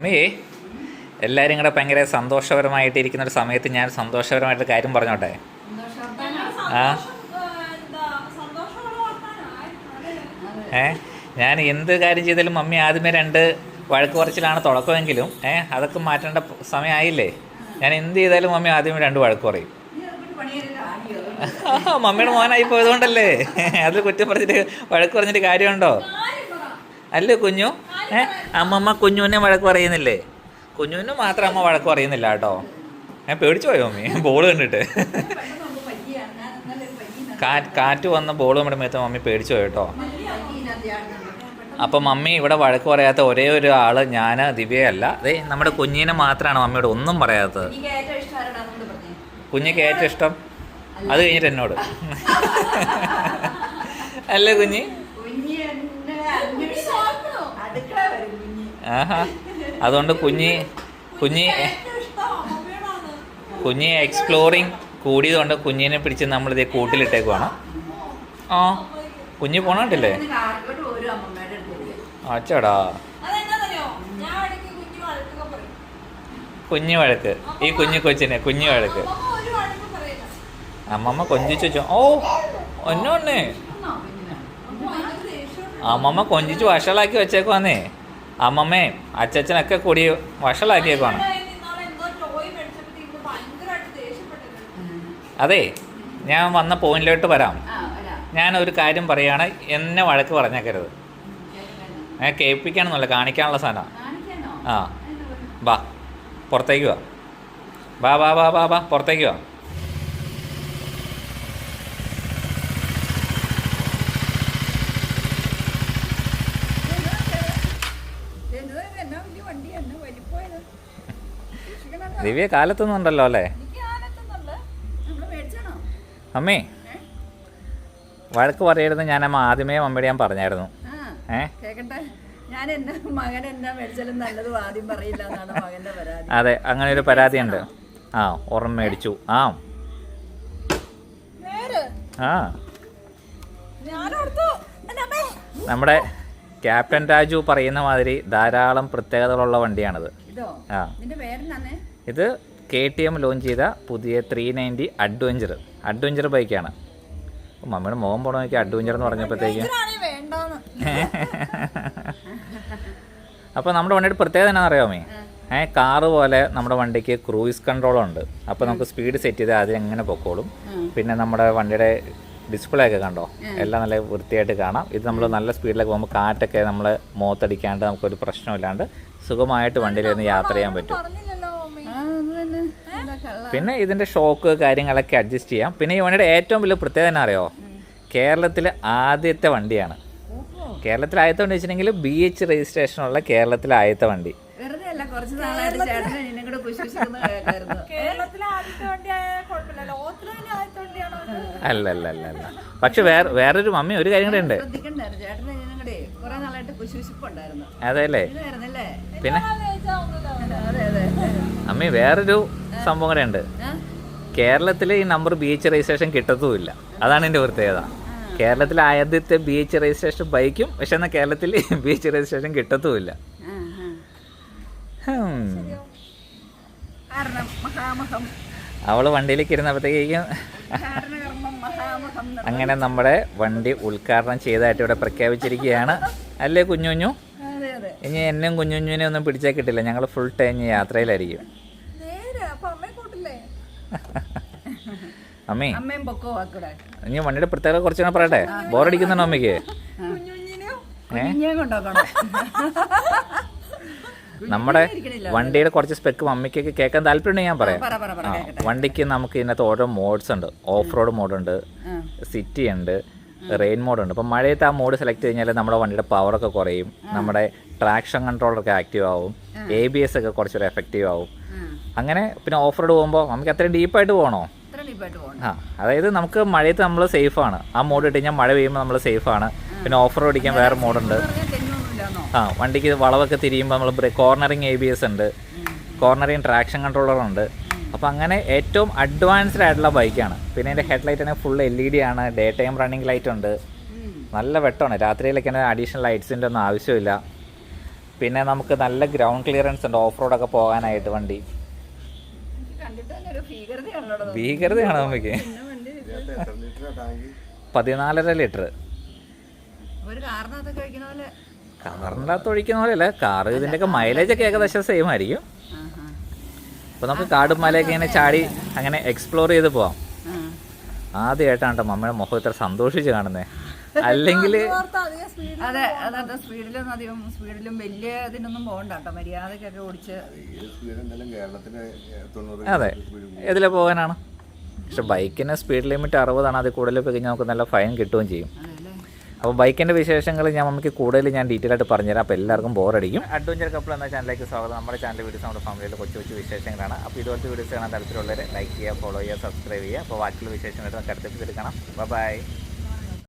അമ്മേ എല്ലാവരും കൂടെ ഭയങ്കര സന്തോഷപരമായിട്ട് ഇരിക്കുന്ന ഒരു സമയത്ത് ഞാൻ സന്തോഷപരമായിട്ട് കാര്യം പറഞ്ഞോട്ടെ? ആ? ഏ? ഞാൻ എന്ത് കാര്യം ചെയ്താലും മമ്മി ആദ്യമേ രണ്ട് വഴക്ക് പറച്ചിലാണ് തുടക്കമെങ്കിലും ഏ അതൊക്കെ മാറ്റേണ്ട സമയമായില്ലേ? ഞാൻ എന്ത് ചെയ്താലും മമ്മി ആദ്യമേ രണ്ട് വഴക്ക് പറയും. മമ്മിയുടെ മോനായി പോയതുകൊണ്ടല്ലേ? അത് കുറ്റം പറഞ്ഞിട്ട് വഴക്ക് പറഞ്ഞിട്ട് കാര്യമുണ്ടോ? അല്ലേ കുഞ്ഞു? ഏ? അമ്മമ്മ കുഞ്ഞുവിനെ വഴക്ക് പറയുന്നില്ലേ? കുഞ്ഞുവിന് മാത്രം അമ്മ വഴക്ക് പറയുന്നില്ല കേട്ടോ. ഞാൻ പേടിച്ചു പോയോ മമ്മി ബോൾ കണ്ടിട്ട്. കാറ്റ് വന്ന ബോൾ നമ്മുടെ മേത്ത് മമ്മി പേടിച്ചു പോയി കേട്ടോ? അപ്പം മമ്മി ഇവിടെ വഴക്ക് പറയാത്ത ഒരേ ഒരു ആൾ ഞാൻ ദിവ്യയല്ല അതെ നമ്മുടെ കുഞ്ഞിനെ മാത്രമാണ് മമ്മിയോട് ഒന്നും പറയാത്തത്. കുഞ്ഞിക്ക് ഏറ്റവും ഇഷ്ടം അത് കഴിഞ്ഞിട്ട് എന്നോട്. അല്ലേ കുഞ്ഞി? ആഹാ അതുകൊണ്ട് കുഞ്ഞി കുഞ്ഞി കുഞ്ഞി എക്സ്പ്ലോറിങ് കൂടിയതുകൊണ്ട് കുഞ്ഞിനെ പിടിച്ച് നമ്മളിതേ കൂട്ടിലിട്ടേക്കുവാണ്. ആ കുഞ്ഞി പോണണ്ടില്ലേ? അച്ചടാ. കുഞ്ഞു വഴക്ക്. ഈ കുഞ്ഞു കൊച്ചിനെ കുഞ്ഞു വഴക്ക്. അമ്മമ്മ കൊഞ്ചിച്ചു ഓ ഒന്നൊന്നേ അമ്മമ്മ കൊഞ്ചിച്ച് വഷളാക്കി വെച്ചേക്കുവാന്നേ. അമ്മമ്മേ അച്ചച്ചനൊക്കെ കൂടി വഷളാക്കിയേക്കുവാണ്. അതെ ഞാൻ വന്ന പോയിന്റിലോട്ട് വരാം. ഞാൻ ഒരു കാര്യം പറയാണ് എന്നെ വഴക്ക് പറഞ്ഞേക്കരുത്. ഞാൻ കേൾപ്പിക്കാനൊന്നുമല്ല കാണിക്കാനുള്ള സാധനം. ആ വാ പുറത്തേക്ക് വാ. വാ വാ വാ വാ വാ പുറത്തേക്ക് വാ. ദിവ്യ കാലത്തൊന്നും ഉണ്ടല്ലോ അല്ലേ അമ്മേ വഴക്ക് പറയരുത് ഞാൻ അമ്മ ആദ്യമേ അമ്മയുടെ ഞാൻ പറഞ്ഞായിരുന്നു. ഏ? ഞാൻ എന്റെ മകൻ എന്നാ മേടിച്ചാലും നല്ലത് ആദ്യം പറയില്ല എന്നാണ് മകന്റെ പരാതി. അതെ അങ്ങനെ ഒരു പരാതി ഉണ്ട് ആ ഓർമ്മ മേടിച്ചു. ആ. ആ. നമ്മുടെ ക്യാപ്റ്റൻ രാജു പറയുന്ന മാതിരി ധാരാളം പ്രത്യേകതകളുള്ള വണ്ടിയാണിത്. ആ. ഇത് കെ ടി എം ലോഞ്ച് ചെയ്ത പുതിയ ത്രീ നയന്റി അഡ്വഞ്ചർ അഡ്വഞ്ചർ ബൈക്കാണ് മമ്മിയുടെ മോൻ പോണ നോക്കി അഡ്വഞ്ചർ എന്ന് പറഞ്ഞപ്പോഴത്തേക്ക്. അപ്പോൾ നമ്മുടെ വണ്ടിയുടെ പ്രത്യേകത എന്നാണെന്ന് അറിയാമേ ഏ കാറ് പോലെ നമ്മുടെ വണ്ടിക്ക് ക്രൂയിസ് കൺട്രോളുണ്ട് അപ്പോൾ നമുക്ക് സ്പീഡ് സെറ്റ് ചെയ്ത് അതിലെങ്ങനെ പൊക്കോളും. പിന്നെ നമ്മുടെ വണ്ടിയുടെ ഡിസ്പ്ലേ ഒക്കെ കണ്ടോ? എല്ലാം നല്ല വൃത്തിയായിട്ട് കാണാം. ഇത് നമ്മൾ നല്ല സ്പീഡിലൊക്കെ പോകുമ്പോൾ കാറ്റൊക്കെ നമ്മൾ മുഖത്തടിക്കാണ്ട് നമുക്കൊരു പ്രശ്നമില്ലാണ്ട് സുഖമായിട്ട് വണ്ടിയിലിരുന്ന് യാത്ര ചെയ്യാൻ പറ്റും ആ അത് തന്നെ എന്താ കള്ള പിന്നെ ഇതിന്റെ ഷോക്ക് കാര്യങ്ങളൊക്കെ അഡ്ജസ്റ്റ് ചെയ്യാം. പിന്നെ ഈ വണ്ടിയുടെ ഏറ്റവും വലിയ പ്രത്യേകത എന്നാ അറിയോ? കേരളത്തിലെ ആദ്യത്തെ വണ്ടിയാണ്. കേരളത്തിലെ ആദ്യത്തെ വണ്ടി. വെച്ചിട്ടുണ്ടെങ്കിൽ ബി എച്ച് രജിസ്ട്രേഷനുള്ള കേരളത്തിലെ ആദ്യത്തെ വണ്ടി അല്ല? അല്ല അല്ല പക്ഷെ വേറെ വേറൊരു മമ്മി ഒരു കാര്യം കൂടെ ഉണ്ട്. അതെ അല്ലേ? പിന്നെ? അമ്മി വേറൊരു സംഭവം കൂടെ ഉണ്ട്? കേരളത്തിൽ ഈ നമ്പർ ബീച്ച് രജിസ്ട്രേഷൻ കിട്ടത്തുമില്ല. അതാണ് എന്റെ പ്രത്യേകത. കേരളത്തിലെ ആദ്യത്തെ ബീച്ച് രജിസ്ട്രേഷൻ ബൈക്കും പക്ഷെ എന്നാൽ കേരളത്തിൽ ബീച്ച് രജിസ്ട്രേഷൻ കിട്ടത്തുമില്ല. അവൾ വണ്ടിയിലേക്ക് ഇരുന്നപ്പോഴത്തേക്കും അങ്ങനെ നമ്മുടെ വണ്ടി ഉദ്ഘാടനം ചെയ്തായിട്ട് ഇവിടെ പ്രഖ്യാപിച്ചിരിക്കുകയാണ്. അല്ലേ കുഞ്ഞു കുഞ്ഞു ഇനി എന്നും കുഞ്ഞു കുഞ്ഞുവിനെ ഒന്നും പിടിച്ചാൽ കിട്ടില്ല. ഞങ്ങൾ ഫുൾ ടൈം യാത്രയിലായിരിക്കും നേരെ അപ്പൊ അമ്മയെ കൂട്ടില്ലേ അമ്മേ. അമ്മയും പൊക്കോ ഇനി വണ്ടിയുടെ പ്രത്യേകത ഞാൻ പറയട്ടെ? ബോറടിക്കുന്നുണ്ടോ അമ്മയ്ക്ക്. നമ്മുടെ വണ്ടിയുടെ കുറച്ച് സ്പെക്ക് അമ്മയ്ക്കൊക്കെ കേൾക്കാൻ താല്പര്യമുണ്ടെങ്കിൽ ഞാൻ പറയാം. പറ പറ പറ ആ, വണ്ടിക്ക് നമുക്ക് ഇതിനകത്ത് ഓരോ മോഡ്സ് ഉണ്ട്. ഓഫ് റോഡ് മോഡുണ്ട് ഉണ്ട് സിറ്റി ഉണ്ട്. റെയിൻ മോഡ് ഉണ്ട്. അപ്പം മഴയത്ത് ആ മോഡ് സെലക്ട് കഴിഞ്ഞാൽ നമ്മുടെ വണ്ടിയുടെ പവറൊക്കെ കുറയും. നമ്മുടെ ട്രാക്ഷൻ കൺട്രോളൊക്കെ ആക്റ്റീവ് ആവും. എ ബി എസ് ഒക്കെ കുറച്ചൊരു എഫക്റ്റീവ് ആവും. അങ്ങനെ പിന്നെ ഓഫ് റോഡ് പോകുമ്പോൾ നമുക്ക് അത്രയും ഡീപ്പായിട്ട് പോകണോ? ആ അതായത് നമുക്ക് മഴയത്ത് നമ്മൾ സേഫാണ്. ആ മോഡ് ഇട്ട് കഴിഞ്ഞാൽ മഴ പെയ്യുമ്പോൾ നമ്മൾ സേഫാണ്. പിന്നെ ഓഫ് റോഡ് അടിക്കാൻ വേറെ മോഡുണ്ട്. ആ വണ്ടിക്ക് വളവൊക്കെ തിരിയുമ്പോൾ നമ്മൾ കോർണറിങ് എ ബി എസ് ഉണ്ട്. കോർണറിങ് ട്രാക്ഷൻ കൺട്രോളർ ഉണ്ട്. അപ്പോൾ അങ്ങനെ ഏറ്റവും അഡ്വാൻസ്ഡ് ആയിട്ടുള്ള ബൈക്കാണ് പിന്നെ എന്റെ ഹെഡ് ലൈറ്റ് ആണെങ്കിൽ ഫുൾ എൽ ഇ ഡി ആണ്. ഡേ ടൈം റണ്ണിങ് ലൈറ്റ് ഉണ്ട് നല്ല വെട്ടമാണ് രാത്രിയിലൊക്കെ അഡീഷണൽ ലൈറ്റ്സിന്റെ ഒന്നും ആവശ്യമില്ല. പിന്നെ നമുക്ക് നല്ല ഗ്രൗണ്ട് ക്ലിയറൻസ് ഉണ്ട്. ഓഫ് റോഡൊക്കെ പോകാനായിട്ട് വണ്ടി കണ്ടിട്ട് തന്നെ ഒരു ഭീകരതയാണല്ലോ ഭീകരതയാണ് നമുക്ക് പതിനാലര ലിറ്റർ ഒരു കാറിനകത്ത് ഒഴിക്കുന്ന പോലെയല്ല കാറ് ഇതിന്റെയൊക്കെ മൈലേജ് ഒക്കെ ഏകദേശം സെയിം ആയിരിക്കും. അപ്പൊ അപ്പോൾ നമുക്ക് കാടും മലയൊക്കെ ഇങ്ങനെ ചാടി അങ്ങനെ എക്സ്പ്ലോർ ചെയ്ത് പോവാം. ആദ്യമായിട്ടാണ് കേട്ടോ മമ്മയുടെ മുഖം ഇത്ര സന്തോഷിച്ച് കാണുന്നത് അല്ലെങ്കിൽ അതെ അതെ സ്പീഡിലൊന്നും അധികം സ്പീഡിലും വലിയ ഇതിനൊന്നും പോകണ്ട കേട്ടോ. മര്യാദക്കൊക്കെ ഓടിച്ച് അതെ. ഇതിലെ പോകാനാണ്? പക്ഷെ ബൈക്കിന് സ്പീഡ് ലിമിറ്റ് അറുപതാണ്. അതിൽ കൂടുതൽ പോയി കഴിഞ്ഞാൽ നമുക്ക് നല്ല ഫൈൻ കിട്ടുകയും ചെയ്യും. അതെ അപ്പോൾ ബൈക്കിന്റെ വിശേഷങ്ങൾ ഞാൻ നമുക്ക് കൂടുതൽ ഞാൻ ഡീറ്റെയിൽ ആയിട്ട് പറഞ്ഞുതരാം. അപ്പോൾ എല്ലാവർക്കും ബോറടിക്കും. അഡ്വഞ്ചർ കപ്പിൾ എന്ന ചാനലിലേക്ക് സ്വാഗതം. നമ്മുടെ ചാനൽ വീഡിയോസ് നമ്മുടെ ഫാമിലിയിലെ കൊച്ചു കൊച്ചു വിശേഷങ്ങളാണ്. അപ്പോൾ ഇതുപോലത്തെ വീഡിയോസ് കാണാൻ താല്പര്യമുള്ളവരെ ലൈക്ക് ചെയ്യുക ഫോളോ ചെയ്യുക സബ്സ്ക്രൈബ് ചെയ്യുക. അപ്പോൾ ബാക്കിയുള്ള വിശേഷങ്ങളായിട്ട് നമുക്ക് അടുത്ത എപ്പിസോഡിൽ കാണാം. ബൈ